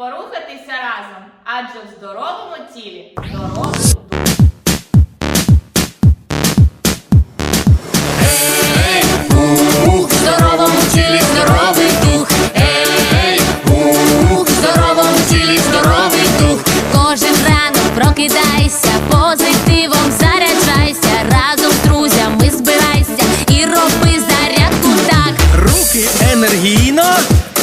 порухатися разом, адже в здоровому тілі. Ей, ух, здоровому тілі здоровий дух. Ей, ух, здоровому тілі здоровий дух. Кожен ранок прокидайся, позитивом заряджайся. Разом з друзями збирайся і роби зарядку так. Руки енергійно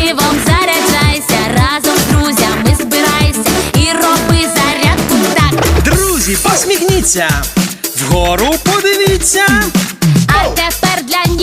позитивом заряджайся, разом з друзями збирайся і роби зарядку так. Друзі, посміхніться. Вгору подивіться. А тепер для